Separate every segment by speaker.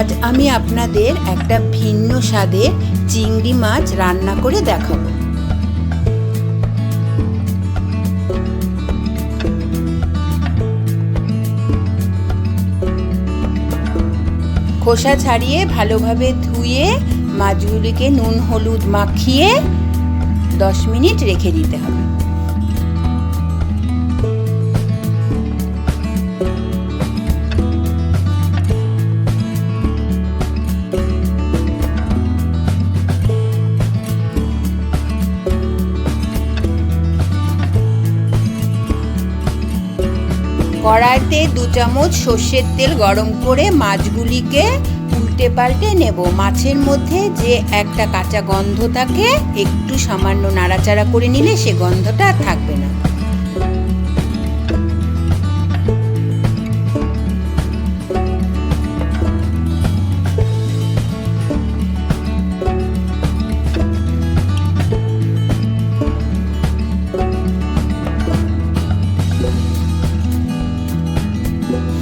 Speaker 1: আজ আমি আপনাদের একটা ভিন্ন স্বাদের চিংড়ি মাছ রান্না করে দেখাবো। খোসা ছাড়িয়ে ভালোভাবে ধুয়ে মাছগুলিকে নুন, হলুদ মাখিয়ে দশ মিনিট রেখে দিতে হবে। কড়াইতে দু চামচ সর্ষের তেল গরম করে মাছগুলিকে উল্টে পাল্টে নেব। মাছের মধ্যে যে একটা কাঁচা গন্ধ থাকে, একটু সামান্য নাড়াচাড়া করে নিলে সে গন্ধটা আর থাকবে না।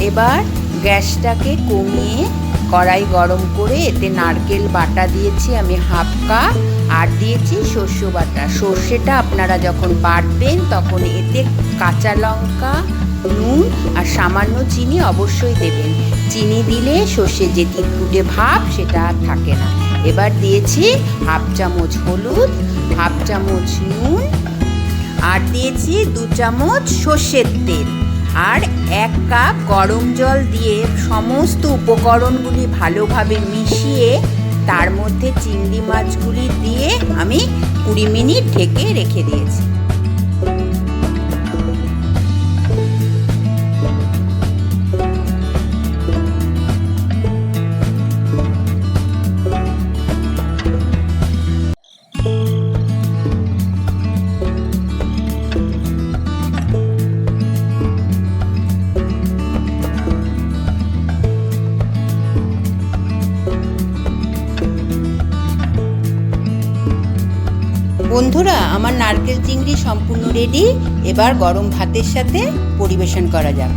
Speaker 1: এবার গ্যাসটাকে কমিয়ে কড়াই গরম করে এতে নারকেল বাটা দিয়েছি আমি হাফ কাপ, আর দিয়েছি শস্য বাটা। সর্ষেটা আপনারা যখন বাটবেন তখন এতে কাঁচা লঙ্কা, নুন আর সামান্য চিনি অবশ্যই দেবেন। চিনি দিলে সর্ষে যে তিতকুটে ভাব সেটা আর থাকে না। এবার দিয়েছি হাফ চামচ হলুদ, হাফ চামচ নুন, আর দিয়েছি দু চামচ সর্ষের তেল। আর এক কাপ গরম জল দিয়ে সমস্ত উপকরণগুলি ভালোভাবে মিশিয়ে তার মধ্যে চিংড়ি মাছগুলি দিয়ে আমি কুড়ি মিনিট ঢেকে রেখে দিয়েছি। বন্ধুরা আমার নারকেল চিংড়ি সম্পূর্ণ রেডি এবার গরম ভাতের সাথে পরিবেশন করা যাক।